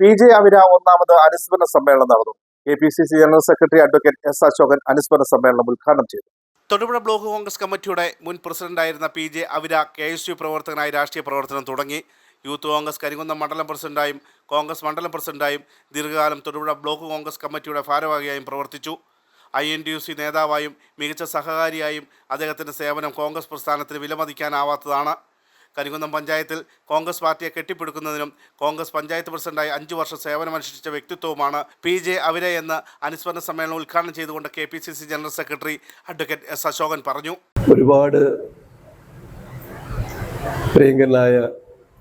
P J Avira ഒന്നാമത് അനുസ്മരണ സമ്മേളനം നടന്നു. K P C C general secretary advocate S Ashokan അനുസ്മരണ സമ്മേളനം ഉദ്ഘാടനം ചെയ്തു. തൊടുപുഴ ബ്ലോക്ക് കോൺഗ്രസ് കമ്മിറ്റിയുടെ മുൻ പ്രസിഡന്റായിരുന്ന P J Avira K S U പ്രവർത്തകനായി രാഷ്ട്രീയ പ്രവർത്തനം തുടങ്ങി. യൂത്ത് കോൺഗ്രസ് കരിങ്കുന്നം മണ്ഡലം പ്രസിഡന്റായും കോൺഗ്രസ് മണ്ഡലം പ്രസിഡന്റായും ദീർഘകാലം തൊടുപുഴ ബ്ലോക്ക് കോൺഗ്രസ് കമ്മിറ്റിയുടെ ഭാരവാഹിയായും പ്രവർത്തിച്ചു. I N D U C നേതാവായും മികച്ച സഹകാരിയായും അദ്ദേഹത്തിന്റെ സേവനം കോൺഗ്രസ് പ്രസ്ഥാനത്തിന് വിലമതിക്കാനാവാത്തതാണ്. കരിങ്കുന്നം പഞ്ചായത്തിൽ കോൺഗ്രസ് പാർട്ടിയെ കെട്ടിപ്പിടുക്കുന്നതിനും കോൺഗ്രസ് പഞ്ചായത്ത് പ്രസിഡന്റായി അഞ്ചു വർഷം സേവനമനുഷ്ഠിച്ച വ്യക്തിത്വവുമാണ് പി ജെ അവിര എന്ന് അനുസ്മരണ സമ്മേളനം ഉദ്ഘാടനം ചെയ്തുകൊണ്ട് K P C C general secretary advocate S Ashokan പറഞ്ഞു. ഒരുപാട് പ്രിയങ്കരനായ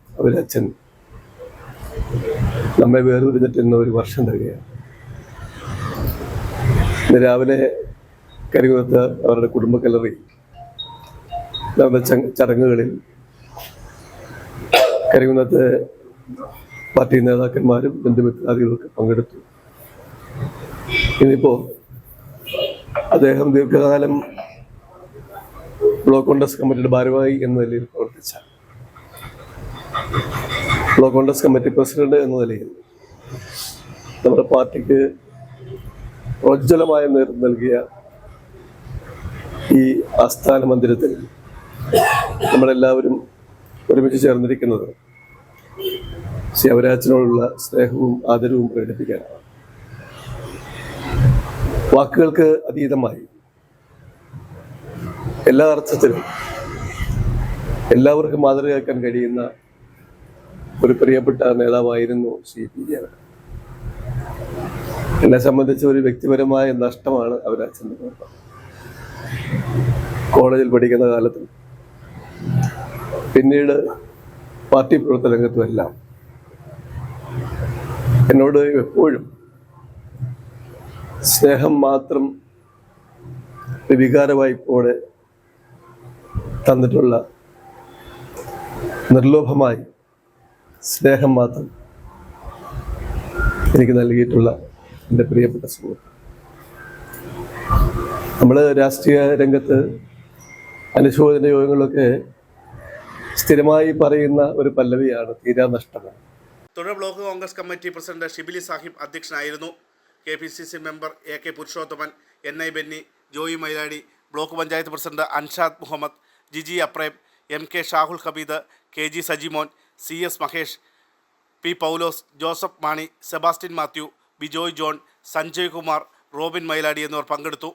ഒരച്ഛൻ നമ്മെ വേർതിരിഞ്ഞിട്ട് ഇന്ന് ഒരു വർഷം തരികയാണ്. ഇന്ന് രാവിലെ കരികുന്നത്ത് അവരുടെ കുടുംബ കലറി നടന്ന ചടങ്ങുകളിൽ കരികുന്നത്ത് പാർട്ടി നേതാക്കന്മാരും ബന്ധുമിത്രാദികളൊക്കെ പങ്കെടുത്തു. ഇനിയിപ്പോ അദ്ദേഹം ദീർഘകാലം ബ്ലോക്ക് കോൺഗ്രസ് കമ്മിറ്റിയുടെ ഭാരവാഹി എന്ന നിലയിൽ പ്രവർത്തിച്ച ബ്ലോക്ക് കോൺഗ്രസ് കമ്മിറ്റി പ്രസിഡന്റ് എന്ന നിലയിൽ നമ്മുടെ പാർട്ടിക്ക് പ്രോജ്വലമായ നേതൃത്വം നൽകിയ ഈ ആസ്ഥാന മന്ദിരത്തിൽ നമ്മളെല്ലാവരും ഒരുമിച്ച് ചേർന്നിരിക്കുന്നത് ശിവരാജനോടുള്ള സ്നേഹവും ആദരവും പ്രകടിപ്പിക്കാനാണ് വാക്കുകൾക്ക് അതീതമായി. എല്ലാ അർത്ഥത്തിലും എല്ലാവർക്കും മാതൃകയാക്കാൻ കഴിയുന്ന ഒരു പ്രിയപ്പെട്ട നേതാവായിരുന്നു ശ്രീ പി. ജെ. അവർ. എന്നെ സംബന്ധിച്ച ഒരു വ്യക്തിപരമായ നഷ്ടമാണ് അവരച്ഛന്റെ കോളേജിൽ പഠിക്കുന്ന കാലത്ത് പിന്നീട് പാർട്ടി പ്രവർത്തന രംഗത്തും എല്ലാം എന്നോട് എപ്പോഴും സ്നേഹം മാത്രം വികാരവായ്പോടെ തന്നിട്ടുള്ള നിർലോഭമായി സ്നേഹം മാത്രം എനിക്ക് നൽകിയിട്ടുള്ള എന്റെ പ്രിയപ്പെട്ട സുഹൃത്ത്. നമ്മൾ രാഷ്ട്രീയ രംഗത്ത് അനുശോചന യോഗങ്ങളൊക്കെ സ്ഥിരമായി പറയുന്ന ഒരു പല്ലവിയാണ് തീരാ നഷ്ടം. തൊഴിൽ block Congress committee president Shibili Sahib അധ്യക്ഷനായിരുന്നു. K P C C member A K Purushothaman N I Benny Joy Mailady block panchayat president Anshad Muhammad Jiji Aprem M K Shahul Habeed K G Sajimon C S Mahesh P Paulose Joseph Mani Sebastian Mathew Bijoy John Sanjay Kumar Robin Mailady എന്നിവർ പങ്കെടുത്തു.